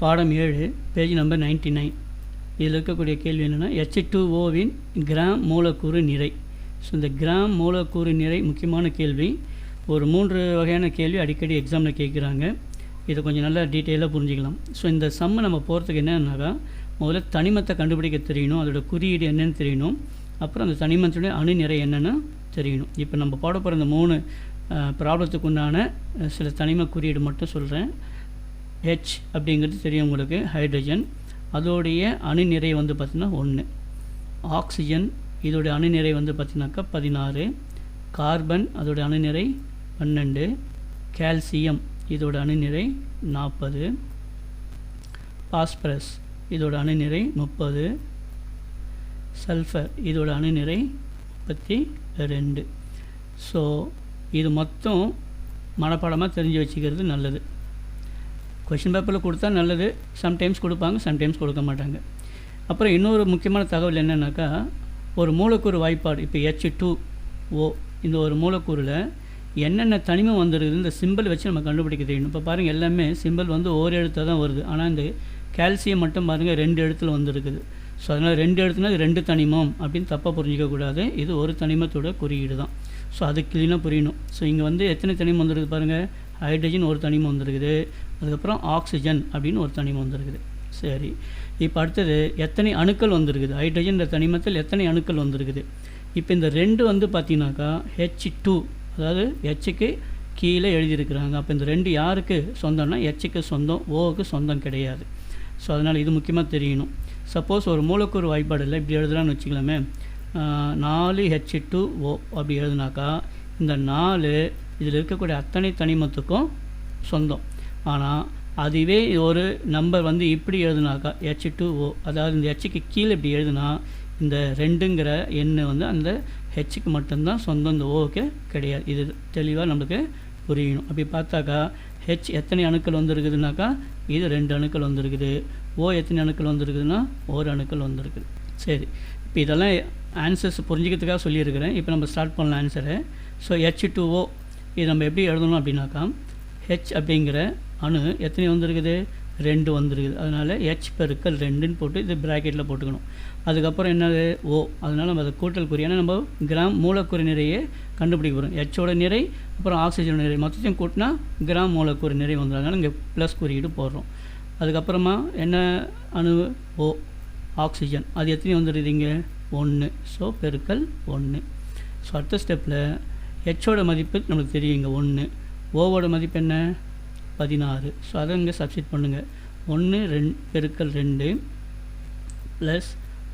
பாடம் ஏழு page number ninety nine இதில் இருக்கக்கூடிய கேள்வி என்னென்னா ஹெச் டூ ஓவின் கிராம் மூலக்கூறு நிறை. ஸோ இந்த கிராம் மூலக்கூறு நிறை முக்கியமான கேள்வி. ஒரு மூன்று வகையான கேள்வி அடிக்கடி எக்ஸாமில் கேட்குறாங்க. இதை கொஞ்சம் நல்லா டீட்டெயிலாக புரிஞ்சுக்கலாம். ஸோ இந்த சம்மை நம்ம போகிறதுக்கு என்னன்னாக்கா முதல்ல தனிமத்தை கண்டுபிடிக்க தெரியணும். அதோட குறியீடு என்னென்னு தெரியணும். அப்புறம் அந்த தனிமத்துடைய அணு நிறை என்னென்னு தெரியணும். இப்போ நம்ம போட போகிற இந்த மூணு ப்ராப்ளத்துக்கு உண்டான சில தனிம குறியீடு மட்டும் சொல்கிறேன் ஹெச் அப்படிங்கிறது தெரியும் உங்களுக்கு ஹைட்ரஜன் அதோடைய அணுநிறை வந்து பார்த்திங்கன்னா ஒன்று ஆக்சிஜன் இதோடைய அணுநிறை வந்து பார்த்திங்கனாக்கா பதினாறு. கார்பன் அதோடைய அணுநிறை பன்னெண்டு. கால்சியம் இதோட அணுநிறை நாற்பது பாஸ்பரஸ் இதோட அணுநிறை முப்பது. சல்ஃபர் இதோட அணுநிறை முப்பத்தி ரெண்டு. ஸோ இது மொத்தம் மனப்பாடமாக தெரிஞ்சு வச்சுக்கிறது நல்லது. கொஷின் பேப்பரில் கொடுத்தா நல்லது. சம்டைம்ஸ் கொடுப்பாங்க சம்டைம்ஸ் கொடுக்க மாட்டாங்க. அப்புறம் இன்னொரு முக்கியமான தகவல் என்னென்னாக்கா ஒரு மூலக்கூறு வாய்ப்பாடு இப்போ ஹெச் டூ ஓ இந்த ஒரு மூலக்கூறில் என்னென்ன தனிமம் வந்துருக்குது இந்த சிம்பிள் வச்சு நம்ம கண்டுபிடிக்க தெரியணும் இப்போ பாருங்கள் எல்லாமே சிம்பிள் வந்து ஒரு எழுத்தாக தான் வருது. ஆனால் இந்த கால்சியம் மட்டும் பாருங்கள் ரெண்டு எழுத்தில் வந்துருக்குது. ஸோ அதனால் ரெண்டு எழுத்துனா இது ரெண்டு தனிமம் அப்படின்னு தப்பாக புரிஞ்சிக்கக்கூடாது இது ஒரு தனிமத்தோட குறியீடு தான் ஸோ அது க்ளீனாக புரியணும். ஸோ இங்கே வந்து எத்தனை தனிமம் வந்துருக்குது பாருங்கள் ஹைட்ரஜன் ஒரு தனிமம் வந்திருக்குது. அதுக்கப்புறம் ஆக்சிஜன் அப்படின்னு ஒரு தனிமம் வந்திருக்குது. சரி. இப்போ அடுத்தது எத்தனை அணுக்கள் வந்திருக்குது? ஹைட்ரஜன் தனிமத்தில் எத்தனை அணுக்கள் வந்திருக்குது? இப்போ இந்த ரெண்டு வந்து பார்த்தீங்கன்னாக்கா ஹெச் டூ அதாவது ஹெச்சுக்கு கீழே எழுதியிருக்கிறாங்க. அப்போ இந்த ரெண்டு யாருக்கு சொந்தம்னா ஹெச்சுக்கு சொந்தம் ஓவுக்கு சொந்தம் கிடையாது. ஸோ அதனால் இது முக்கியமாக தெரியணும். சப்போஸ் ஒரு மூலக்கூறு வாய்ப்பாடு இல்லை இப்படி எழுதலாம்னு வச்சுக்கலாமே. நாலு ஹெச் டூ ஓ அப்படி எழுதுனாக்கா இந்த நாலு இதில் இருக்கக்கூடிய அத்தனை தனிமத்துக்கும் சொந்தம். ஆனால் அதுவே ஒரு நம்பர் வந்து இப்படி எழுதுனாக்கா ஹெச் டூ ஓ அதாவது இந்த ஹெச்சுக்கு கீழே இப்படி எழுதுனா இந்த ரெண்டுங்கிற எண்ணு வந்து அந்த ஹெச்சுக்கு மட்டும்தான் சொந்தம் இந்த ஓவுக்கு கிடையாது. இது தெளிவாக நம்மளுக்கு புரியணும். அப்படி பார்த்தாக்கா ஹெச் எத்தனை அணுக்கள் வந்துருக்குதுனாக்கா இது ரெண்டு அணுக்கள் வந்துருக்குது. ஓ எத்தனை அணுக்கள் வந்துருக்குதுன்னா ஒரு அணுக்கள் வந்திருக்குது. சரி. இப்போ இதெல்லாம் ஆன்சர்ஸ் புரிஞ்சுக்கிறதுக்காக சொல்லியிருக்கிறேன். இப்போ நம்ம ஸ்டார்ட் பண்ணலாம் ஆன்சரை ஸோ ஹெச் டூ ஓ இது நம்ம எப்படி எழுதணும் அப்படின்னாக்கா ஹெச் அப்படிங்கிற அணு எத்தனை வந்திருக்குது? ரெண்டு வந்திருக்குது. அதனால் ஹெச் பெருக்கல் ரெண்டுன்னு போட்டு இது ப்ராக்கெட்டில் போட்டுக்கணும். அதுக்கப்புறம் என்னது? ஓ அதனால் நம்ம அதை கூட்டல் குறி ஏன்னா நம்ம கிராம் மூலக்கூறு நிறையே கண்டுபிடிக்க போகிறோம் ஹெச்சோட நிறை அப்புறம் ஆக்சிஜனோட நிறை. மொத்தத்தையும் கூட்டினா கிராம் மூலக்கூறு நிறை வந்துடும். அதனால் இங்கே ப்ளஸ் குறியீடு போடுறோம். அதுக்கப்புறமா என்ன அணு? ஓ ஆக்சிஜன் அது எத்தனை வந்துடுது இங்கே? ஒன்று ஸோ பெருக்கல் ஒன்று ஸோ அடுத்த ஸ்டெப்பில் ஹெச்சோட மதிப்பு நம்மளுக்கு தெரியும் இங்கே ஒன்று ஓவோட மதிப்பு என்ன? பதினாறு. ஸோ அதை இங்கே சப்ஸ்டிட் பண்ணுங்கள் ஒன்று ரெண் பெருக்கல் ரெண்டு ப்ளஸ்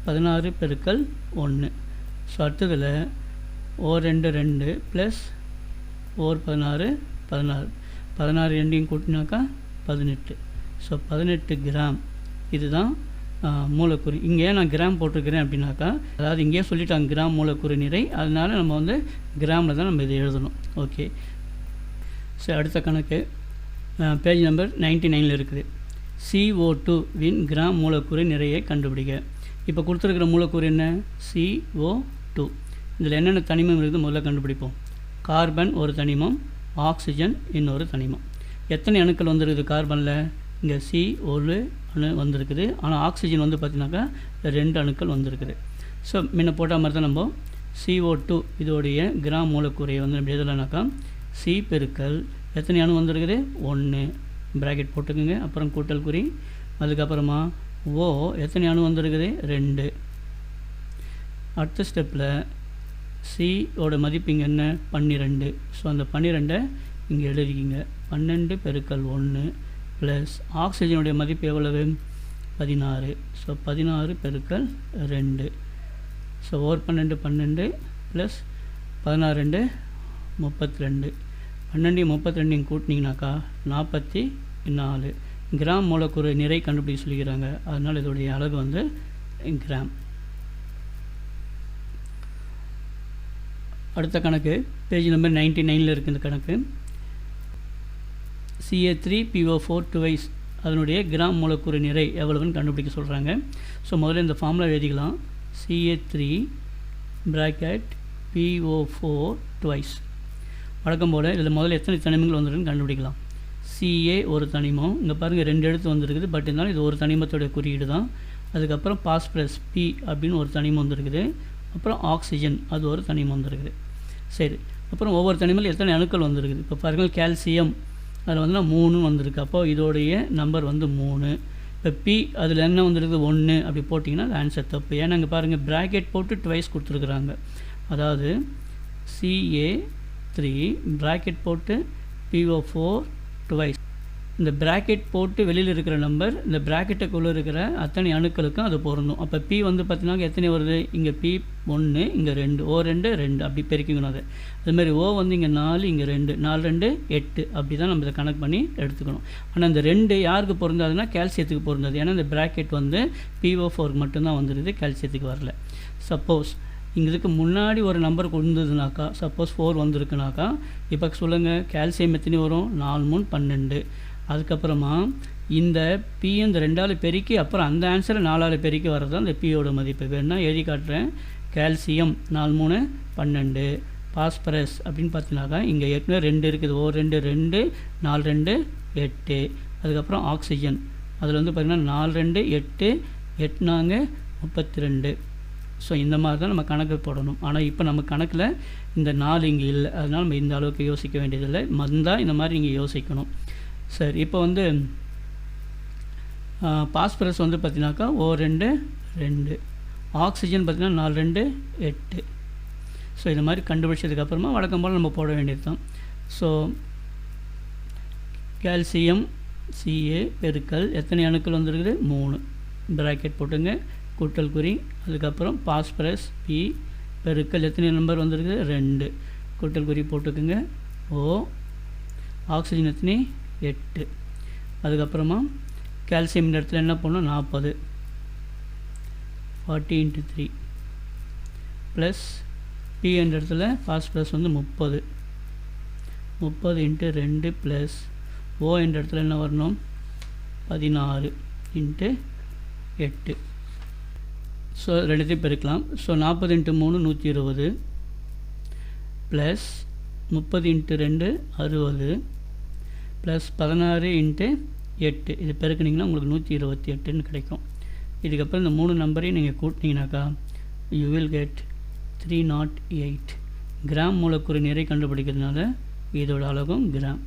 பதினாறு பெருக்கல் ஒன்று ஸோ அடுத்ததில் ஓ ரெண்டு ரெண்டு ப்ளஸ் ஓர் பதினாறு பதினாறு. பதினாறு ரெண்டையும் கூட்டினாக்கா பதினெட்டு. ஸோ பதினெட்டு கிராம். இதுதான் மூலக்கூறு. இங்கே நான் கிராம் போட்டிருக்கிறேன் அப்படின்னாக்கா அதாவது இங்கேயே சொல்லிட்டாங்க கிராம் மூலக்கூறு நிறை அதனால் நம்ம வந்து கிராமில் தான் நம்ம இதை எழுதணும். ஓகே. சரி அடுத்த கணக்கு. பேஜ் நம்பர் நைன்டி நைனில் இருக்குது. சிஓ டூ வின் கிராம் மூலக்கூறு நிறையை கண்டுபிடிக்க இப்போ கொடுத்துருக்கிற மூலக்கூறு என்ன? சிஓ டூ இதில் என்னென்ன தனிமம் இருக்குது முதல்ல கண்டுபிடிப்போம். கார்பன் ஒரு தனிமம் ஆக்சிஜன் இன்னொரு தனிமம். எத்தனை அணுக்கள் வந்துருக்குது கார்பனில்? இங்கே சி ஒரு வந்திருக்குது. ஆனால் ஆக்சிஜன் வந்து பார்த்தீங்கன்னாக்கா ரெண்டு அணுக்கள் வந்திருக்குது. ஸோ முன்ன போட்டால் மாதிரி தான் நம்ம சிஓ டூ இதோடைய கிராம் மூலக்கூறையை வந்து எப்படி எழுதலைனாக்கா சி பெருக்கல் எத்தனை அணு வந்திருக்குது? ஒன்று ப்ராக்கெட் போட்டுக்கோங்க. அப்புறம் கூட்டல் குறி. அதுக்கப்புறமா ஓ எத்தனை அணு வந்திருக்குது? ரெண்டு. அடுத்த ஸ்டெப்பில் சியோட மதிப்பு இங்கே என்ன? பன்னிரெண்டு. ஸோ அந்த பன்னிரெண்டை இங்கே எழுதிக்கிங்க. பன்னெண்டு பெருக்கல் ஒன்று ப்ளஸ் ஆக்சிஜனுடைய மதிப்பு எவ்வளவு? பதினாறு. ஸோ பதினாறு பெருக்கல் ரெண்டு. ஸோ ஓர் பன்னெண்டு பன்னெண்டு ப்ளஸ் பதினாறு ரெண்டு முப்பத்தி ரெண்டு பன்னெண்டையும் முப்பத்தி ரெண்டையும் கூட்டினீங்கனாக்கா நாற்பத்தி நாலு. கிராம் மூலக்கூறு நிறை கண்டுபிடிக்க சொல்லிக்கிறாங்க. அதனால் இதோடைய அழகு வந்து கிராம். அடுத்த கணக்கு பேஜ் நம்பர் நைன்டி நைனில் இருக்குது இந்த கணக்கு. CA three PO four twice அதனுடைய கிராம் மூலக்கூறு நிறை எவ்வளவுன்னு கண்டுபிடிக்க சொல்கிறாங்க ஸோ முதல்ல இந்த ஃபார்முலா எழுதிக்கலாம். CA three bracket PO four twice வழக்கம் போல் இதில் முதல்ல எத்தனை தனிமங்கள் வந்துருக்குன்னு கண்டுபிடிக்கலாம். சிஏ ஒரு தனிமம். இங்கே பாருங்கள் ரெண்டு எழுத்து வந்திருக்குது. பட் இருந்தாலும் இது ஒரு தனிமத்தோடைய குறியீடு தான். அதுக்கப்புறம் பாஸ்பரஸ் பி அப்படின்னு ஒரு தனிமம் வந்திருக்குது. அப்புறம் ஆக்சிஜன் அது ஒரு தனிமம் வந்திருக்குது. சரி. அப்புறம் ஒவ்வொரு தனிமத்தில் எத்தனை அணுக்கள் வந்திருக்குது? இப்போ பாருங்கள் கால்சியம் அதில் வந்து மூணு வந்திருக்கு. அப்போ இதோடைய நம்பர் வந்து மூணு. இப்போ பி அதில் என்ன வந்துருக்குது? ஒன்று அப்படி போட்டிங்கன்னா அது ஆன்சர் தப்பு. ஏன்னா இங்கே பாருங்கள் ப்ராக்கெட் போட்டு ட்வைஸ் கொடுத்துருக்குறாங்க. அதாவது சிஏ த்ரீ ப்ராக்கெட் போட்டு பிஓ ஃபோர் டுவைஸ் இந்த ப்ராக்கெட் போட்டு வெளியில் இருக்கிற நம்பர் இந்த ப்ராக்கெட்டுக்குள்ளே இருக்கிற அத்தனை அணுக்களுக்கும் அது பொருந்தும். அப்போ பி வந்து பார்த்தீங்கன்னா எத்தனை வருது? இங்கே பி ஒன்று இங்கே ரெண்டு. ஓ ரெண்டு ரெண்டு. அப்படி பெருக்கிக்கணும் அது. அதுமாதிரி ஓ வந்து இங்கே நாலு இங்கே ரெண்டு. நாலு ரெண்டு எட்டு. அப்படி தான் நம்ம இதை கணக்கு பண்ணி எடுத்துக்கணும். ஆனால் இந்த ரெண்டு யாருக்கு பொருந்தாதுன்னா கால்சியத்துக்கு பொருந்தாது. ஏன்னா இந்த ப்ராக்கெட் வந்து பிஓ ஃபோருக்கு மட்டும்தான் வந்துடுது கால்சியத்துக்கு வரல. சப்போஸ் இங்கே இதுக்கு முன்னாடி ஒரு நம்பர் கொடுந்ததுனாக்கா சப்போஸ் ஃபோர் வந்திருக்குனாக்கா இப்போ சொல்லுங்கள் கால்சியம் எத்தனை வரும்? நாலு மூணு பன்னெண்டு. அதுக்கப்புறமா இந்த பி இந்த ரெண்டால் பெருக்கி அப்புறம் அந்த ஆன்சரை நாலால் பெருக்கி வர்றது அந்த பியோட மதிப்பு. வேணுன்னா எழுதி காட்டுறேன்? கால்சியம் நாலு மூணு பன்னெண்டு. பாஸ்பரஸ் அப்படின்னு பார்த்தீங்கன்னாக்கா இங்கே ஏற்கனவே ரெண்டு இருக்குது. ஓ ரெண்டு ரெண்டு நாலு ரெண்டு எட்டு. அதுக்கப்புறம் ஆக்சிஜன் அதில் வந்து பார்த்திங்கன்னா நாலு ரெண்டு எட்டு எட்டுனாங்க முப்பத்தி ரெண்டு ஸோ இந்த மாதிரி தான் நம்ம கணக்கு போடணும். ஆனால் இப்போ நம்ம கணக்கில் இந்த நாலு இங்கே இல்லை. அதனால் நம்ம இந்த அளவுக்கு யோசிக்க வேண்டியதில்லை. வந்தால் இந்த மாதிரி நீங்கள் யோசிக்கணும். சரி இப்போ வந்து பாஸ்பரஸ் வந்து பார்த்தீங்கன்னாக்கா ஓ ரெண்டு ரெண்டு. ஆக்சிஜன் பார்த்திங்கன்னா நாலு ரெண்டு எட்டு. ஸோ இது மாதிரி கண்டுபிடிச்சதுக்கப்புறமா வழக்கம் போல் நம்ம போட வேண்டியது தான் ஸோ கால்சியம் சிஏ பெருக்கல் எத்தனை அணுக்கள் வந்துருக்குது? மூணு. ப்ராக்கெட் போட்டுங்க கூட்டல் குறி அதுக்கப்புறம் பாஸ்பரஸ் பி பெருக்கல் எத்தனை நம்பர் வந்திருக்குது? ரெண்டு. கூட்டல் குறி போட்டுக்குங்க ஓ ஆக்சிஜன் எத்தனை? எட்டு. அதுக்கப்புறமா கால்சியம் இந்த இடத்துல என்ன பண்ணணும்? நாற்பது. Forty into three plus P என்ற இடத்துல ஃபாஸ்பரஸ் வந்து முப்பது. முப்பது இன்ட்டு ரெண்டு ப்ளஸ் ஓ என்ற இடத்துல என்ன வரணும்? பதினாறு இன்ட்டு எட்டு. ஸோ ரெண்டுத்தையும் பெருக்கலாம். ஸோ நாற்பது இன்ட்டு மூணு நூற்றி இருபது. ப்ளஸ் முப்பது இன்ட்டு ரெண்டு அறுபது. ப்ளஸ் பதினாறு இன்ட்டு எட்டு. இது பெருக்குனிங்கன்னா உங்களுக்கு நூற்றி இருபத்தி எட்டுன்னு கிடைக்கும். இதுக்கப்புறம் இந்த மூணு நம்பரையும் நீங்கள் கூட்டினீங்கனாக்கா you will get three nought eight gram மூலக்கூறு நிறை கண்டுபிடிக்கிறதுனால இதோட அழகும் கிராம்.